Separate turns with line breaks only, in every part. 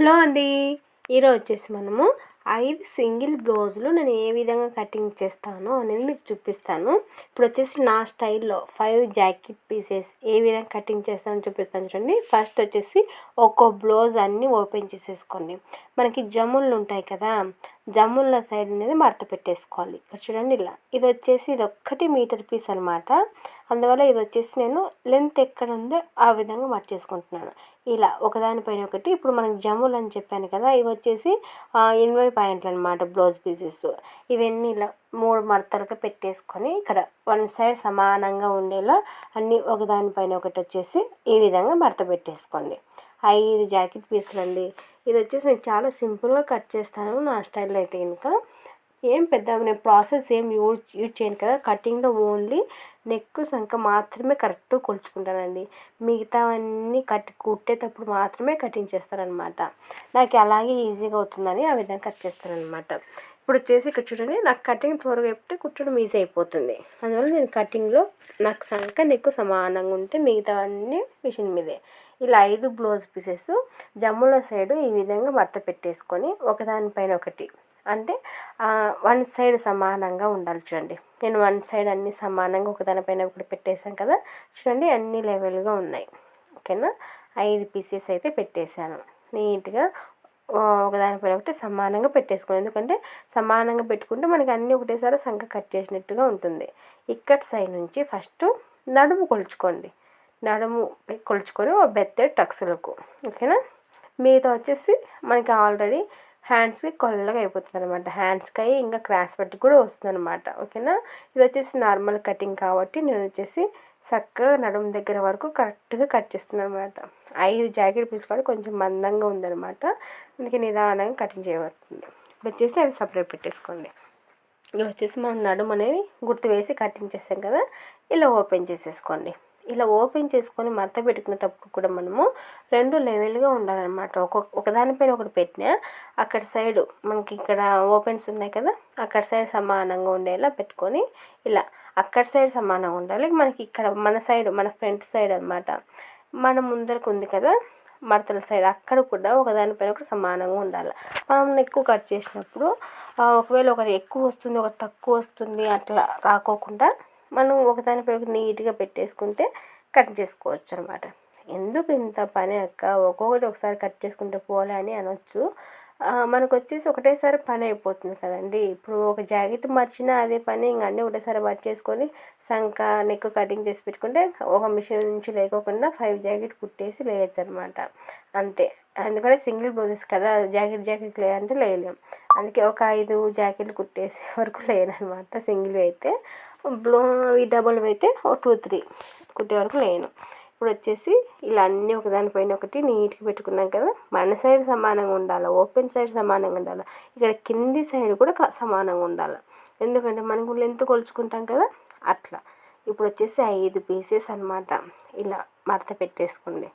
Hello అండి. ఈరోజు వచ్చేసి మనము ఐదు సింగిల్ బ్లౌజులు నేను ఏ విధంగా కటింగ్ చేస్తానో అనేది మీకు చూపిస్తాను. ఇప్పుడు వచ్చేసి నా స్టైల్లో ఫైవ్ జాకెట్ పీసెస్ ఏ విధంగా కటింగ్ చేస్తానో చూపిస్తాను చూడండి. ఫస్ట్ వచ్చేసి ఒక్కో బ్లౌజ్ అన్నీ ఓపెన్ చేసేసుకోండి. మనకి జమ్ములు ఉంటాయి కదా జమ్ముల సైడ్ అనేది మడత పెట్టేసుకోవాలి. ఇక్కడ చూడండి ఇలా. ఇది వచ్చేసి ఇది ఒక్కటి మీటర్ పీస్ అనమాట అందువల్ల ఇది వచ్చేసి నేను లెంత్ ఎక్కడ ఉందో ఆ విధంగా మర్చేసుకుంటున్నాను ఇలా ఒకదానిపైన ఒకటి ఇప్పుడు మనకి జమ్ములు అని చెప్పాను కదా ఇవి వచ్చేసి ఎనభై పాయింట్లు అనమాట బ్లౌజ్ పీసెస్ ఇవన్నీ ఇలా మూడు మడతలుగా పెట్టేసుకొని ఇక్కడ వన్ సైడ్ సమానంగా ఉండేలా అన్నీ ఒకదానిపైన ఒకటి వచ్చేసి ఈ విధంగా మడత పెట్టేసుకోండి. ఐదు జాకెట్ పీసులు అండి ఇది వచ్చేసి నేను చాలా సింపుల్గా కట్ చేస్తాను నా స్టైల్లో అయితే ఇంకా ఏం పెద్ద నేను ప్రాసెస్ ఏం యూజ్ యూజ్ చేయను కదా. కటింగ్లో ఓన్లీ నెక్ సంఖ మాత్రమే కరెక్ట్ కొలుచుకుంటానండి. మిగతావన్నీ కట్ కుట్టేటప్పుడు మాత్రమే కటింగ్ చేస్తానమాట నాకు అలాగే ఈజీగా అవుతుందని ఆ విధంగా కట్ చేస్తానమాట ఇప్పుడు వచ్చేసి ఇక్కడ చూడండి నాకు కటింగ్ త్వరగా చెప్తే కుట్టడం ఈజీ అయిపోతుంది. అందువల్ల నేను కటింగ్లో నాకు సంఖ నెక్కు సమానంగా ఉంటే మిగతావన్నీ మిషన్ మీదే. ఇలా ఐదు బ్లౌజ్ పీసెస్ జమ్ముల సైడు ఈ విధంగా మడత పెట్టేసుకొని ఒకదానిపైన ఒకటి అంటే వన్ సైడ్ సమానంగా ఉండాలి చూడండి. నేను వన్ సైడ్ అన్నీ సమానంగా ఒకదానిపైన ఒకటి పెట్టేశాను కదా చూడండి అన్ని లెవెల్గా ఉన్నాయి. ఓకేనా? ఐదు పీసెస్ అయితే పెట్టేశాను. నీట్గా ఒకదానిపైన ఒకటి సమానంగా పెట్టేసుకోండి ఎందుకంటే సమానంగా పెట్టుకుంటే మనకి అన్నీ ఒకటేసారి సంఖ కట్ చేసినట్టుగా ఉంటుంది. ఇక్కడ సైడ్ నుంచి ఫస్ట్ నడుము కొలుచుకోండి. నడుము కొలుచుకొని ఒక బెత్తడి టక్స్లకు. ఓకేనా? మిగతా వచ్చేసి మనకి ఆల్రెడీ హ్యాండ్స్కి కొల్లగా అయిపోతుంది అనమాట హ్యాండ్స్కి అయ్యి ఇంకా క్రాస్ పట్టి కూడా వస్తుంది అనమాట ఓకేనా? ఇది వచ్చేసి నార్మల్ కటింగ్ కాబట్టి నేను వచ్చేసి చక్కగా నడుము దగ్గర వరకు కరెక్ట్గా కట్ చేస్తున్నాను అనమాట ఐదు జాకెట్ పీస్ కూడా కొంచెం మందంగా ఉందనమాట అందుకే నిదానంగా కటింగ్ చేయబడుతుంది. ఇప్పుడు వచ్చేసి అవి సపరేట్ పెట్టేసుకోండి. ఇవి వచ్చేసి మనం నడుము అనేవి గుర్తు వేసి కటింగ్ చేస్తాం కదా ఇలా ఓపెన్ చేసేసుకోండి. ఇలా ఓపెన్ చేసుకొని మడత పెట్టుకునేటప్పుడు కూడా మనము రెండు లెవెల్గా ఉండాలన్నమాట. ఒక ఒకదానిపైన ఒకటి పెట్టినా అక్కడ సైడ్ మనకి ఇక్కడ ఓపెన్స్ ఉన్నాయి కదా అక్కడ సైడ్ సమానంగా ఉండేలా పెట్టుకొని ఇలా అక్కడ సైడ్ సమానంగా ఉండాలి. మనకి ఇక్కడ మన సైడ్ మన ఫ్రంట్ సైడ్ అనమాట మన ముందరకు ఉంది కదా మడతల సైడ్ అక్కడ కూడా ఒకదానిపైన ఒకటి సమానంగా ఉండాలి. మనం ఎక్కువ కట్ చేసినప్పుడు ఒకవేళ ఒకటి ఎక్కువ వస్తుంది ఒకటి తక్కువ వస్తుంది అట్లా రాకోకుండా మనం ఒకదానిపై ఒకటి నీట్గా పెట్టేసుకుంటే కట్ చేసుకోవచ్చు అనమాట ఎందుకు ఇంత పని అక్క? ఒక్కొక్కటి ఒకసారి కట్ చేసుకుంటే పోలే అని అనొచ్చు. మనకు వచ్చేసి ఒకటేసారి పని అయిపోతుంది కదండి. ఇప్పుడు ఒక జాకెట్ మర్చినా అదే పని ఇంక అన్నీ ఒకటేసారి చేసుకొని సంక నెక్ కటింగ్ చేసి పెట్టుకుంటే ఒక మిషన్ నుంచి లేకోకుండా ఫైవ్ జాకెట్ కుట్టేసి లేయచ్చు అనమాట అంతే. ఎందుకంటే సింగిల్ బ్లౌజెస్ కదా జాకెట్ జాకెట్ లేదంటే లేయలేం. అందుకే ఒక ఐదు జాకెట్లు కుట్టేసే వరకు లేనమాట సింగిల్ అయితే. బ్లూ ఈ డబల్ అయితే ఒక టూ త్రీ కుట్టే వరకు లేను. ఇప్పుడు వచ్చేసి ఇలా అన్నీ ఒకదానిపైన ఒకటి నీట్గా పెట్టుకున్నాం కదా మన సైడ్ సమానంగా ఉండాలి? ఓపెన్ సైడ్ సమానంగా ఉండాలి? ఇక్కడ కింది సైడ్ కూడా సమానంగా ఉండాలి? ఎందుకంటే మనకు లెంత్ కొలుచుకుంటాం కదా అట్లా. ఇప్పుడు వచ్చేసి ఐదు పీసెస్ అనమాట ఇలా మడత పెట్టేసుకోండి.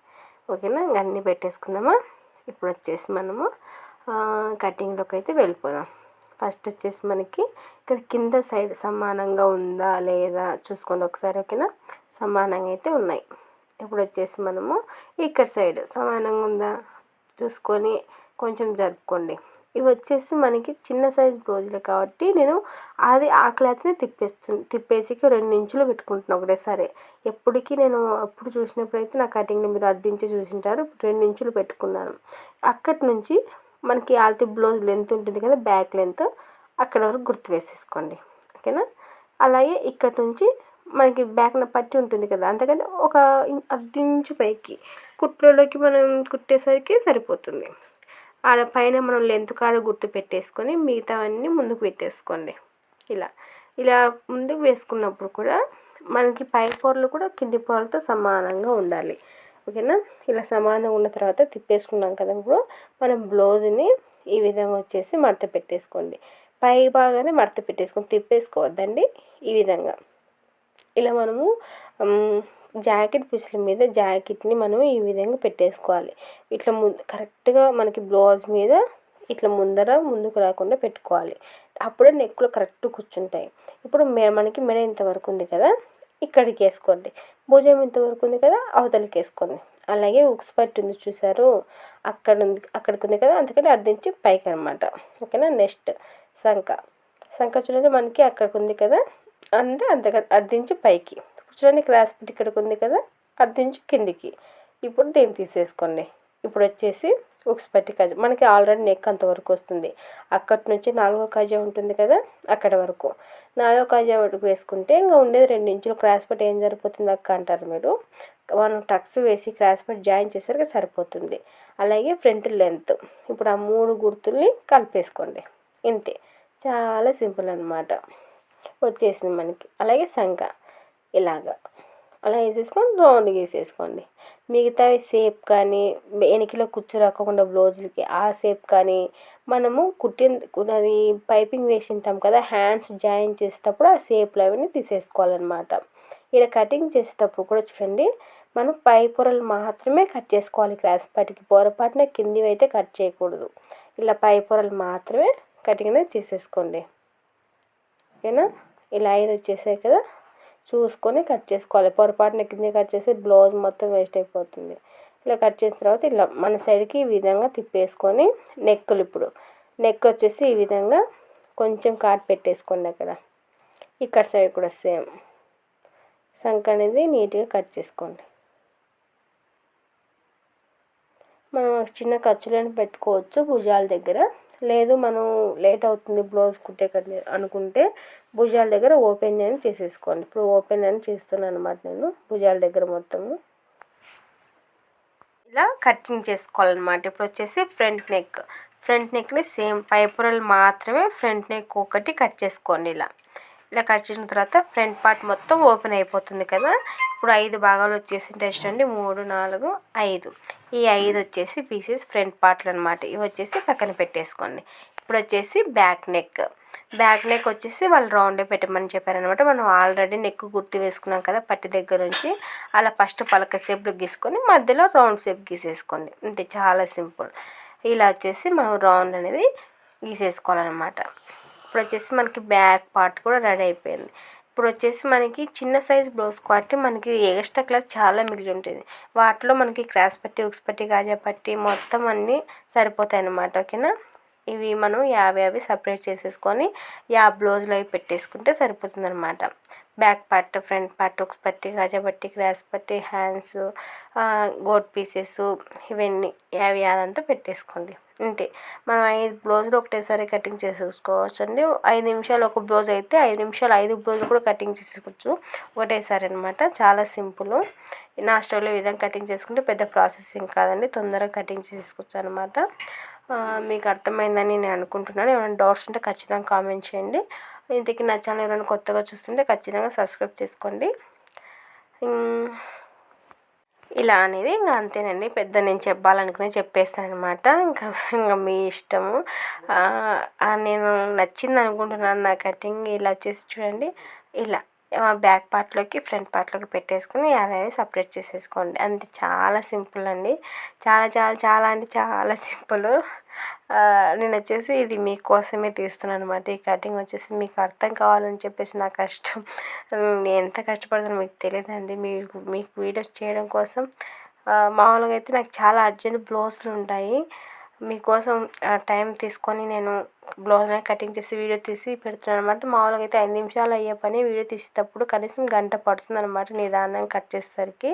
ఓకేనా? అన్నీ పెట్టేసుకుందామా? ఇప్పుడు వచ్చేసి మనము కటింగ్లోకి అయితే వెళ్ళిపోదాం. ఫస్ట్ వచ్చేసి మనకి ఇక్కడ కింద సైడ్ సమానంగా ఉందా లేదా చూసుకోండి ఒకసారి ఓకేనా? సమానంగా అయితే ఉన్నాయి. ఇప్పుడు వచ్చేసి మనము ఇక్కడ సైడ్ సమానంగా ఉందా చూసుకొని కొంచెం జరుపుకోండి. ఇవి వచ్చేసి మనకి చిన్న సైజ్ బ్లౌజులు కాబట్టి నేను అది ఆ క్లాత్ని తిప్పేస్తు తిప్పేసి రెండు ఇంచులు పెట్టుకుంటున్నాను ఒకటేసారి. ఎప్పటికీ నేను అప్పుడు చూసినప్పుడు అయితే నా కటింగ్ని మీరు అర్థించి చూసింటారు రెండు ఇంచులు పెట్టుకున్నాను. అక్కడి నుంచి మనకి ఆల్తి బ్లౌజ్ లెంత్ ఉంటుంది కదా బ్యాక్ లెంత్ అక్కడ వరకు గుర్తు వేసేసుకోండి. ఓకేనా? అలాగే ఇక్కడ నుంచి మనకి బ్యాక్న పట్టి ఉంటుంది కదా అంతకంటే ఒక అర్ధించు పైకి కుట్లలోకి మనం కుట్టేసరికి సరిపోతుంది. ఆడ పైన మనం లెంత్ కాడ గుర్తు పెట్టేసుకొని మిగతావన్నీ ముందుకు పెట్టేసుకోండి. ఇలా ఇలా ముందుకు వేసుకున్నప్పుడు కూడా మనకి పై పొరలు కూడా కింది పొరలతో సమానంగా ఉండాలి. ఓకేనా? ఇలా సమానంగా ఉన్న తర్వాత తిప్పేసుకున్నాం కదా ఇప్పుడు. మనం బ్లౌజ్ని ఈ విధంగా వచ్చేసి మడత పెట్టేసుకోండి. పై బాగానే మడత పెట్టేసుకొని తిప్పేసుకోవద్దండి ఈ విధంగా. ఇలా మనము జాకెట్ పీసుల మీద జాకెట్ని మనం ఈ విధంగా పెట్టేసుకోవాలి. ఇట్లా ముందు కరెక్ట్గా మనకి బ్లౌజ్ మీద ఇట్లా ముందర ముందుకు రాకుండా పెట్టుకోవాలి. అప్పుడే నెక్లో కరెక్ట్ కూర్చుంటాయి. ఇప్పుడు మనకి మెడ ఇంతవరకు ఉంది కదా. ఇక్కడికి వేసుకోండి భుజం ఇంతవరకు ఉంది కదా అవతలకి వేసుకోండి అలాగే ఉక్స్ పట్టి ఉంది చూసారు అక్కడ ఉంది అక్కడికి ఉంది కదా అందుకని అర్ధించి పైకి అనమాట ఓకేనా? నెక్స్ట్ శంఖ సంఖ చూడండి మనకి అక్కడికి ఉంది కదా అంటే అంతకని అర్ధించి పైకి. చూడండి క్రాస్ పెట్టి ఇక్కడికి ఉంది కదా అర్ధించి కిందికి. ఇప్పుడు దీన్ని తీసేసుకోండి. ఇప్పుడు వచ్చేసి ఉక్స్ పట్టి కజ మనకి ఆల్రెడీ నెక్ అంతవరకు వస్తుంది. అక్కడి నుంచి నాలుగో కజా ఉంటుంది కదా అక్కడ వరకు. నాలుగో కజా వరకు వేసుకుంటే ఇంకా ఉండేది రెండు ఇంచులు. క్రాస్ పట్ ఏం సరిపోతుంది అక్క అంటారు మీరు? మనం టక్స్ వేసి క్రాస్ పట్ జాయిన్ చేసరికి సరిపోతుంది. అలాగే ఫ్రంట్ లెంత్. ఇప్పుడు ఆ మూడు గుర్తుల్ని కలిపేసుకోండి. ఇంతే. చాలా సింపుల్ అనమాట వచ్చేసింది మనకి. అలాగే సంఖ. ఇలాగా. అలా వేసేసుకొని రౌండ్ వేసేసుకోండి. మిగతావి సేప్ కానీ వెనకలో కుచ్చు రాకుండా బ్లౌజులకి ఆ సేప్ కానీ మనము కుట్టిన అది పైపింగ్ వేసింటాం కదా హ్యాండ్స్ జాయిన్ చేసేటప్పుడు ఆ షేప్లు అవన్నీ తీసేసుకోవాలన్నమాట. ఇక్కడ కటింగ్ చేసేటప్పుడు కూడా చూడండి మనం పై పొరలు మాత్రమే కట్ చేసుకోవాలి క్రాస్ పట్టికి పొరపాటున కిందివి అయితే కట్ చేయకూడదు. ఇలా పై పొరలు మాత్రమే కటింగ్ అనేది చేసేసుకోండి. ఓకేనా? ఇలా ఐదు వచ్చేసాయి కదా? చూసుకొని కట్ చేసుకోవాలి. పొరపాటున కింద కట్ చేస్తే బ్లౌజ్ మొత్తం వేస్ట్ అయిపోతుంది. ఇలా కట్ చేసిన తర్వాత ఇలా మన సైడ్కి ఈ విధంగా తిప్పేసుకొని నెక్కులు ఇప్పుడు. నెక్ వచ్చేసి ఈ విధంగా కొంచెం కాట్ పెట్టేసుకోండి అక్కడ. ఇక్కడ సైడ్ కూడా సేమ్. సంక్ అనేది నీట్గా కట్ చేసుకోండి. మనం చిన్న ఖర్చులను పెట్టుకోవచ్చు భుజాల దగ్గర. లేదు మనం లేట్ అవుతుంది బ్లౌజ్ కుట్టే అనుకుంటే భుజాల దగ్గర ఓపెన్ అని చేసేసుకోండి. ఇప్పుడు ఓపెన్ అని చేస్తున్నాను అనమాట నేను భుజాల దగ్గర మొత్తము. ఇలా కటింగ్ చేసుకోవాలన్నమాట. ఇప్పుడు వచ్చేసి ఫ్రంట్ నెక్. ఫ్రంట్ నెక్ని సేమ్ పైపురలు మాత్రమే ఫ్రంట్ నెక్ ఒకటి కట్ చేసుకోండి ఇలా. ఇలా కట్ చేసిన తర్వాత ఫ్రంట్ పార్ట్ మొత్తం ఓపెన్ అయిపోతుంది కదా. ఇప్పుడు ఐదు భాగాలు వచ్చేసి చూడండి మూడు నాలుగు ఐదు. ఈ ఐదు వచ్చేసి పీసెస్ ఫ్రంట్ పార్ట్లు అనమాట ఇవి వచ్చేసి పక్కన పెట్టేసుకోండి. ఇప్పుడు వచ్చేసి బ్యాక్ నెక్. బ్యాక్ నెక్ వచ్చేసి వాళ్ళు రౌండే పెట్టమని చెప్పారనమాట మనం ఆల్రెడీ నెక్ గుర్తు వేసుకున్నాం కదా పట్టి దగ్గర నుంచి. అలా ఫస్ట్ పలక షేప్లో గీసుకొని మధ్యలో రౌండ్ షేప్ గీసేసుకోండి. అంతే చాలా సింపుల్ ఇలా వచ్చేసి మనం రౌండ్ అనేది గీసేసుకోవాలన్నమాట. ఇప్పుడు వచ్చేసి మనకి బ్యాక్ పార్ట్ కూడా రెడీ అయిపోయింది. ఇప్పుడు వచ్చేసి మనకి చిన్న సైజ్ బ్లౌజ్ క్వాలిటీ మనకి ఎక్స్ట్రా క్లాత్ చాలా మిగిలి ఉంటుంది వాటిలో మనకి క్రాస్ పట్టి ఉక్స్ పట్టి గాజా పట్టి మొత్తం అన్నీ సరిపోతాయి అన్నమాట ఓకేనా? ఇవి మనం యాభై యాభై సపరేట్ చేసేసుకొని యా బ్లౌజ్లో అవి పెట్టేసుకుంటే సరిపోతుంది అనమాట బ్యాక్ పార్ట్ ఫ్రంట్ పార్ట్ ఒక పట్టి గజ పట్టి క్రాస్ పట్టి హ్యాండ్స్ గోట్ పీసెస్ ఇవన్నీ యాభై అదంతా పెట్టేసుకోండి. అంతే మనం ఐదు బ్లౌజులు ఒకటేసారి కటింగ్ చేసేసుకోవచ్చు అండి ఐదు నిమిషాలు ఒక బ్లౌజ్ అయితే ఐదు నిమిషాలు ఐదు బ్లౌజులు కూడా కటింగ్ చేసుకోవచ్చు ఒకటేసారి అనమాట చాలా సింపుల్. నా స్టవ్లో విధంగా కటింగ్ చేసుకుంటే పెద్ద ప్రాసెసింగ్ కాదండి. తొందరగా కటింగ్ చేసుకోవచ్చు అనమాట మీకు అర్థమైందని నేను అనుకుంటున్నాను. ఏమైనా డౌట్స్ ఉంటే ఖచ్చితంగా కామెంట్ చేయండి. ఇంతకీ నా ఛానల్ ఎవరైనా కొత్తగా చూస్తుంటే ఖచ్చితంగా సబ్స్క్రైబ్ చేసుకోండి. ఇలా అనేది ఇంకా అంతేనండి. పెద్ద నేను చెప్పాలనుకునే చెప్పేస్తాను అనమాట ఇంకా ఇంకా మీ ఇష్టము. నేను నచ్చింది అనుకుంటున్నాను. నా కటింగ్ ఇలా చేసి చూడండి. ఇలా. బ్యాక్ పార్ట్లోకి ఫ్రంట్ పార్ట్లోకి పెట్టేసుకుని అవి అవి సపరేట్ చేసేసుకోండి. అంతే చాలా సింపుల్ అండి. చాలా చాలా చాలా అంటే చాలా సింపుల్. నేను వచ్చేసి ఇది మీకోసమే తీస్తున్నాను అనమాట ఈ కటింగ్ వచ్చేసి మీకు అర్థం కావాలని చెప్పేసి నా కష్టం. నేను ఎంత కష్టపడుతానో మీకు తెలియదండి. మీకు మీకు వీడియో చేయడం కోసం మామూలుగా అయితే నాకు చాలా అర్జెంట్ బ్లౌజులు ఉంటాయి. మీకోసం టైం తీసుకొని నేను బ్లౌజ్ కటింగ్ చేసి వీడియో తీసి పెడుతున్నాను అనమాట మామూలుగా అయితే ఐదు నిమిషాలు అయ్యే పని. వీడియో తీసేటప్పుడు కనీసం గంట పడుతుంది అనమాట నిదానంగా కట్ చేసేసరికి.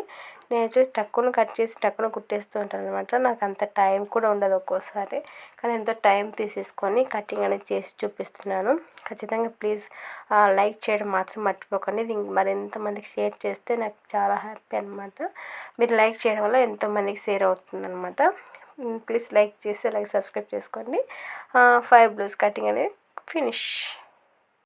నేను వచ్చేసి టక్కున కట్ చేసి టక్కున కుట్టేస్తూ ఉంటాను అనమాట నాకు అంత టైం కూడా ఉండదు ఒక్కోసారి. కానీ ఎంతో టైం తీసేసుకొని కటింగ్ అనేది చేసి చూపిస్తున్నాను. ఖచ్చితంగా ప్లీజ్ లైక్ చేయడం మాత్రం మర్చిపోకండి. ఇది మరింతమందికి షేర్ చేస్తే నాకు చాలా హ్యాపీ అనమాట మీరు లైక్ చేయడం వల్ల ఎంతోమందికి షేర్ అవుతుంది అనమాట ప్లీజ్ లైక్ చేసి అలాగే సబ్స్క్రైబ్ చేసుకోండి. ఫైవ్ బ్లౌజ్ కటింగ్ అనేది ఫినిష్